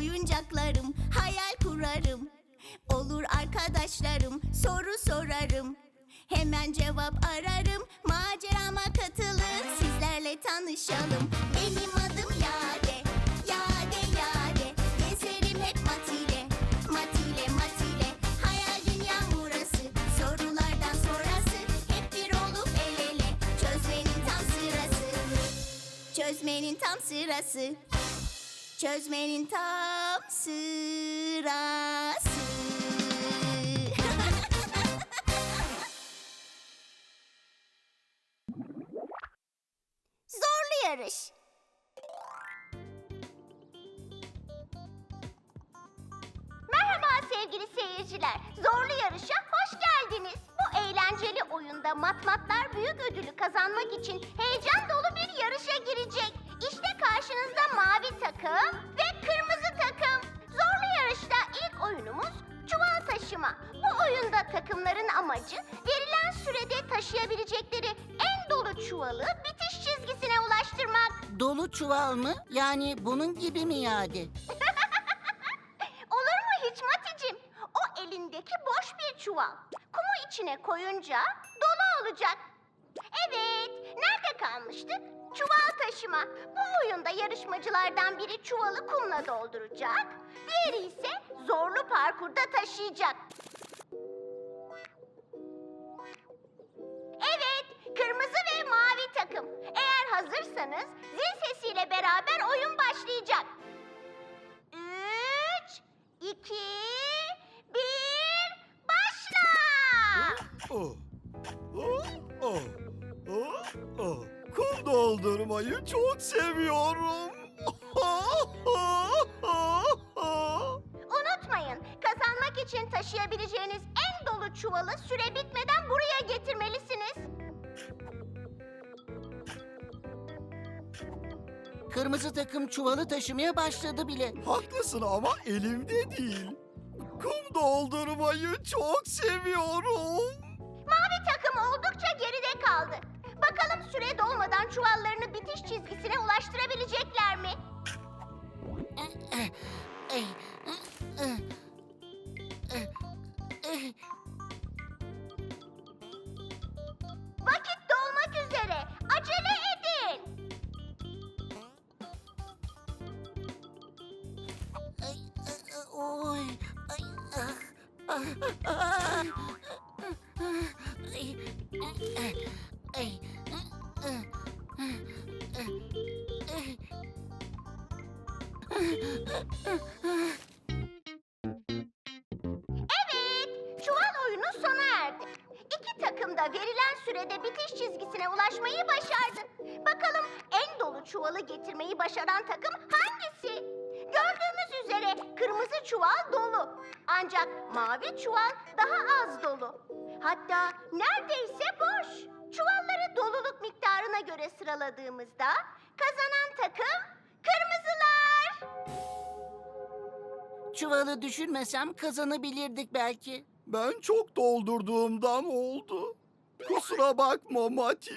oyuncaklarım Hayal kurarım. Olur arkadaşlarım soru sorarım. Hemen cevap ararım Macerama katılın sizlerle tanışalım. Benim adım Yade Yade Yade. Gezerim hep mat ile Mat ile mat ile Hayal dünyam burası Sorulardan sonrası. Hep bir olup el ele Çözmenin tam sırası. Çözmenin tam sırası Çözmenin tam sırası Zorlu yarış Merhaba sevgili seyirciler. Zorlu yarışa hoş geldiniz. Bu eğlenceli oyunda matmatlar büyük ödülü kazanmak için heyecan dolu bir yarışa girecek. Karşınızda mavi takım ve kırmızı takım. Zorlu yarışta ilk oyunumuz çuval taşıma. Bu oyunda takımların amacı verilen sürede taşıyabilecekleri en dolu çuvalı bitiş çizgisine ulaştırmak. Dolu çuval mı? Yani bunun gibi mi yani? Olur mu hiç Maticim? O elindeki boş bir çuval. Kumu içine koyunca Taşıma. Bu oyunda yarışmacılardan biri çuvalı kumla dolduracak. Diğeri ise zorlu parkurda taşıyacak. Evet, kırmızı ve mavi takım. Eğer hazırsanız zil sesiyle beraber oyun başlayacak. Üç, iki, bir, başla! Oh, Kum doldurmayı çok seviyorum. Unutmayın, kazanmak için taşıyabileceğiniz en dolu çuvalı süre bitmeden buraya getirmelisiniz. Kırmızı takım çuvalı taşımaya başladı bile. Haklısın ama elimde değil. Kum doldurmayı çok seviyorum. Süre dolmadan çuvallarını bitiş çizgisine ulaştırabilecekler mi? Bitiş çizgisine ulaşmayı başardı. Bakalım en dolu çuvalı getirmeyi başaran takım hangisi? Gördüğümüz üzere kırmızı çuval dolu. Ancak mavi çuval daha az dolu. Hatta neredeyse boş. Çuvalları doluluk miktarına göre sıraladığımızda kazanan takım kırmızılar. Çuvalı düşürmesem kazanabilirdik belki. Ben çok doldurduğumdan oldu. Kusura bakma Mati.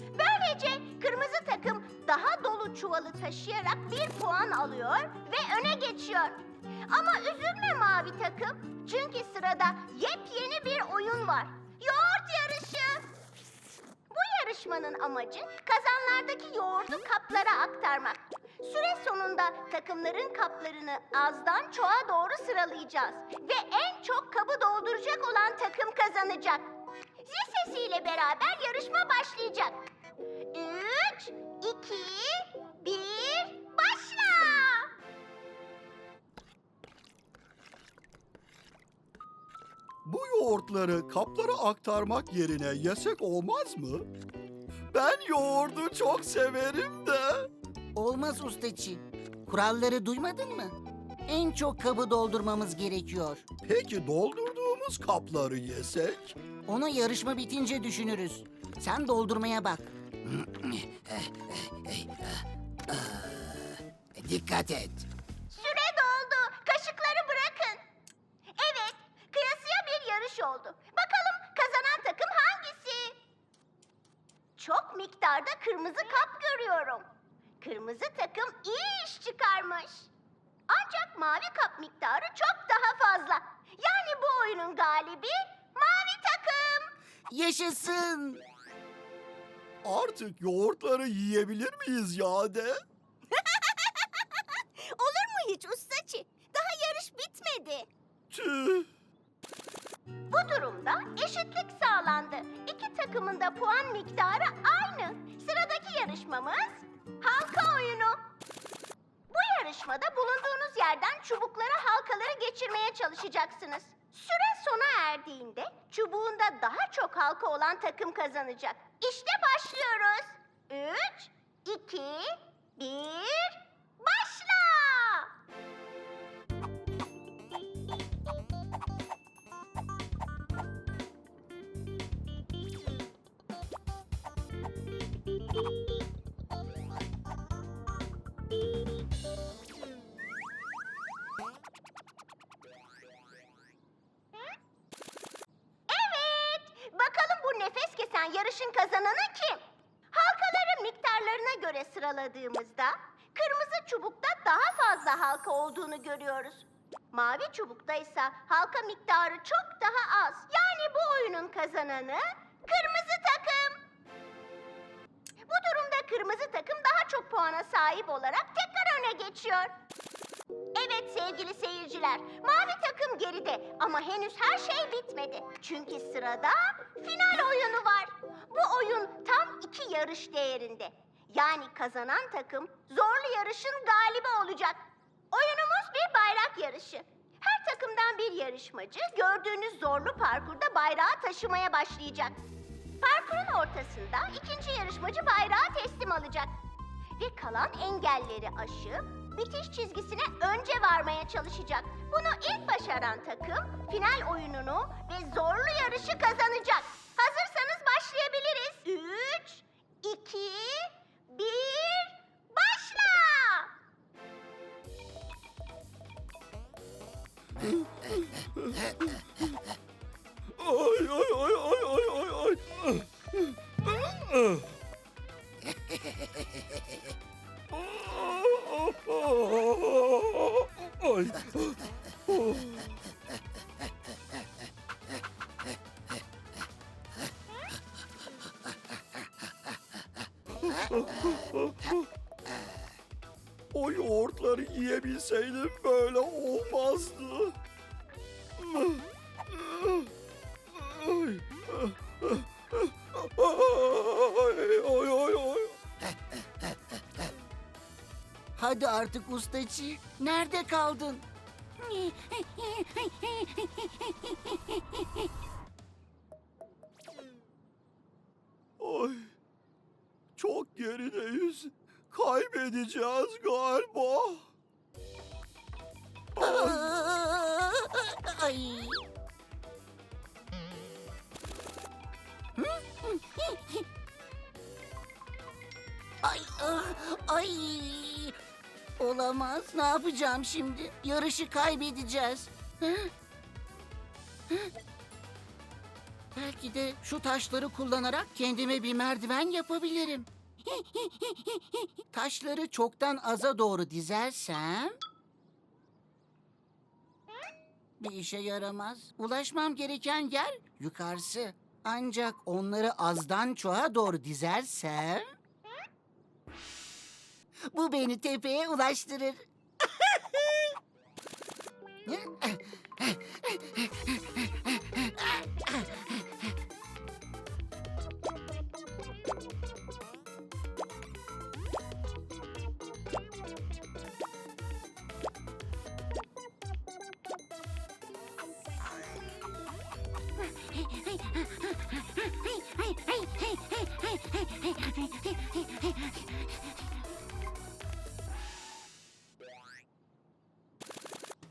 Böylece kırmızı takım daha dolu çuvalı taşıyarak bir puan alıyor ve öne geçiyor. Ama üzülme mavi takım. Çünkü sırada yepyeni bir oyun var. Yoğurt yarışı. Bu yarışmanın amacı kazanlardaki yoğurdu kaplara aktarmak. Süre sonunda takımların kaplarını azdan çoğa doğru sıralayacağız. Ve en çok kabı dolduracak olan takım kazanacak. Sesiyle beraber yarışma başlayacak. Üç, iki, bir, başla! Bu yoğurtları kaplara aktarmak yerine yesek olmaz mı? Ben yoğurdu çok severim de. Olmaz ustaçı. Kuralları duymadın mı? En çok kabı doldurmamız gerekiyor. Peki doldurduğumuz kapları yesek? Onu yarışma bitince düşünürüz. Sen doldurmaya bak. Dikkat et. Süre doldu. Kaşıkları bırakın. Evet, kıyasıya bir yarış oldu. Bakalım kazanan takım hangisi? Çok miktarda kırmızı kap görüyorum. Kırmızı takım iyi iş çıkarmış. Ancak mavi kap miktarı çok daha fazla. Yani bu oyunun galibi mavi takım. Yaşasın. Artık yoğurtları yiyebilir miyiz Yade? Olur mu hiç ustaçı? Daha yarış bitmedi. Tüh. Bu durumda eşitlik sağlandı. İki takımın da puan miktarı aynı. Sıradaki yarışmamız halka oyunu. Bu yarışmada bulunduğunuz yerden çubuklara halkaları geçirmeye çalışacaksınız. Süre sona erdiğinde çubuğunda daha çok halka olan takım kazanacak. İşte başlıyoruz. Üç, iki, bir, kazananı kim? Halkaların miktarlarına göre sıraladığımızda kırmızı çubukta daha fazla halka olduğunu görüyoruz. Mavi çubukta ise halka miktarı çok daha az. Yani bu oyunun kazananı kırmızı takım. Bu durumda kırmızı takım daha çok puana sahip olarak tekrar öne geçiyor. Evet sevgili seyirciler, mavi takım geride ama henüz her şey bitmedi. Çünkü sırada final oyunu var. Bu oyun tam iki yarış değerinde. Yani kazanan takım zorlu yarışın galibi olacak. Oyunumuz bir bayrak yarışı. Her takımdan bir yarışmacı gördüğünüz zorlu parkurda bayrağı taşımaya başlayacak. Parkurun ortasında ikinci yarışmacı bayrağı teslim alacak ve kalan engelleri aşıp bitiş çizgisine önce varmaya çalışacak. Bunu ilk başaran takım final oyununu ve zorlu yarışı kazanacak. Hazırsanız başlayabiliriz. Üç, iki, bir, başla! Ay ay ay ay ay ay ay. Ay. O yoğurtları yiyebilseydim böyle olmazdı. Ay. Hadi artık ustaçı. Nerede kaldın? Kaybedeceğiz galiba. Ay. Ay, ah, ay. Olamaz. Ne yapacağım şimdi? Yarışı kaybedeceğiz. Belki de şu taşları kullanarak kendime bir merdiven yapabilirim. Taşları çoktan aza doğru dizersem... Bir işe yaramaz. Ulaşmam gereken yer yukarısı. Ancak onları azdan çoğa doğru dizersem... Bu beni tepeye ulaştırır.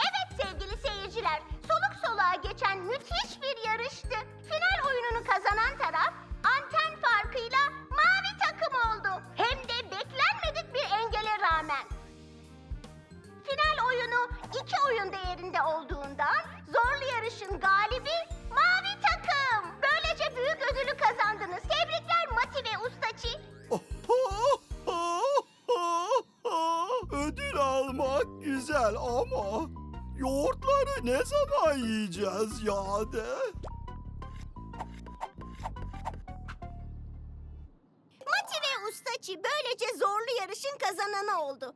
Evet sevgili seyirciler, soluk soluğa geçen müthiş bir yarıştı. Final oyununu kazanan taraf anten farkıyla mavi takım oldu. Hem de beklenmedik bir engele rağmen. Final oyunu iki oyun değerinde olduğundan güzel ama yoğurtları ne zaman yiyeceğiz yani? Mati ve Ustaçı böylece zorlu yarışın kazananı oldu.